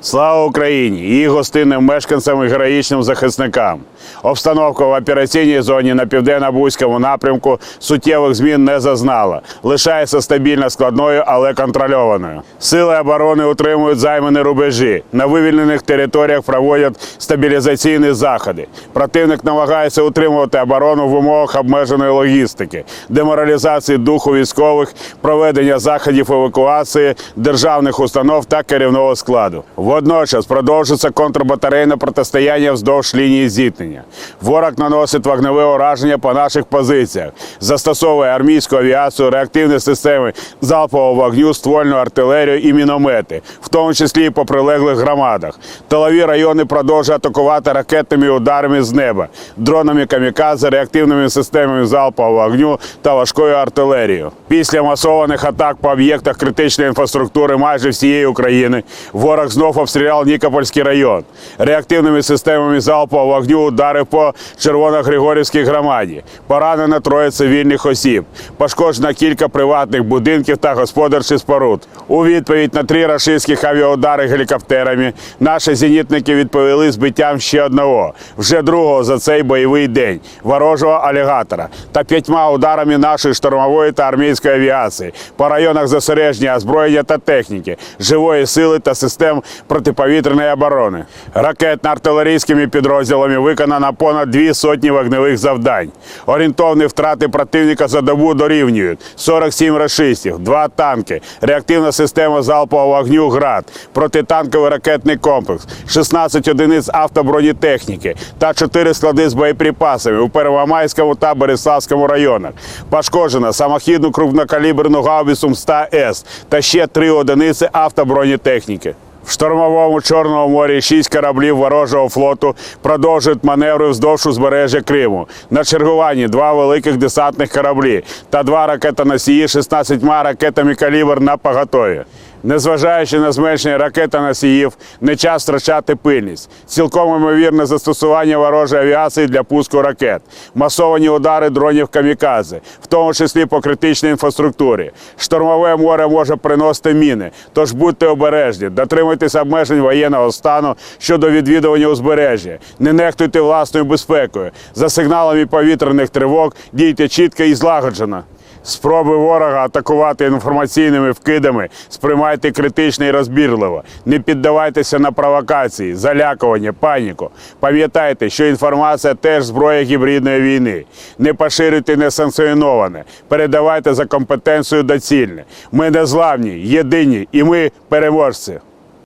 Слава Україні! Її гостинним мешканцям і героїчним захисникам. Обстановка в операційній зоні на південно-бузькому напрямку суттєвих змін не зазнала. Лишається стабільно складною, але контрольованою. Сили оборони утримують займані рубежі. На вивільнених територіях проводять стабілізаційні заходи. Противник намагається утримувати оборону в умовах обмеженої логістики, деморалізації духу військових, проведення заходів евакуації державних установ та керівного складу. Водночас продовжується контрбатарейне протистояння вздовж лінії зіткнення. Ворог наносить вогневе ураження по наших позиціях, застосовує армійську авіацію, реактивні системи залпового вогню, ствольну артилерію і міномети, в тому числі і по прилеглих громадах. Тилові райони продовжують атакувати ракетними ударами з неба, дронами камікадзе, реактивними системами залпового вогню та важкою артилерією. Після масованих атак по об'єктах критичної інфраструктури майже всієї України ворог знов обстріляв Нікопольський район. Реактивними системами залпового вогню ударив по Червоногригорівській громаді. Поранено троє цивільних осіб. Пошкоджено кілька приватних будинків та господарчих споруд. У відповідь на три рашистських авіаудари гелікоптерами наші зенітники відповіли збиттям ще одного, вже другого за цей бойовий день ворожого алігатора та п'ятьма ударами нашої штурмової та армійської авіації по районах зосередження озброєння та техніки, живої сили та систем протиповітряної оборони. Ракетно-артилерійськими підрозділами виконано понад дві сотні вогневих завдань. Орієнтовні втрати противника за добу дорівнюють 47 рашистів, два танки, реактивна система залпового вогню ГРАД, протитанковий ракетний комплекс, 16 одиниць автобронетехніки та 4 склади з боєприпасами у Первомайському та Бориславському районах. Пошкоджено самохідну крупнокаліберну гаубицю МСТА-С та ще 3 одиниці автобронетехніки. В штормовому Чорному морі шість кораблів ворожого флоту продовжують маневри вздовж узбережжя Криму. На чергуванні два великих десантних кораблі та два ракетоносії 16 ракетами калібр на поготові. Незважаючи на зменшення ракетоносіїв, не час втрачати пильність. Цілком ймовірне застосування ворожої авіації для пуску ракет, масовані удари дронів камікадзе, в тому числі по критичній інфраструктурі. Штормове море може приносити міни, тож будьте обережні, дотримуйтесь обмежень воєнного стану щодо відвідування узбережжя, не нехтуйте власною безпекою. За сигналами повітряних тривог дійте чітко і злагоджено. Спроби ворога атакувати інформаційними вкидами сприймайте критично і розбірливо. Не піддавайтеся на провокації, залякування, паніку. Пам'ятайте, що інформація теж зброя гібридної війни. Не поширюйте несанкціоноване, передавайте за компетенцією доцільне. Ми незламні, єдині і ми переможці.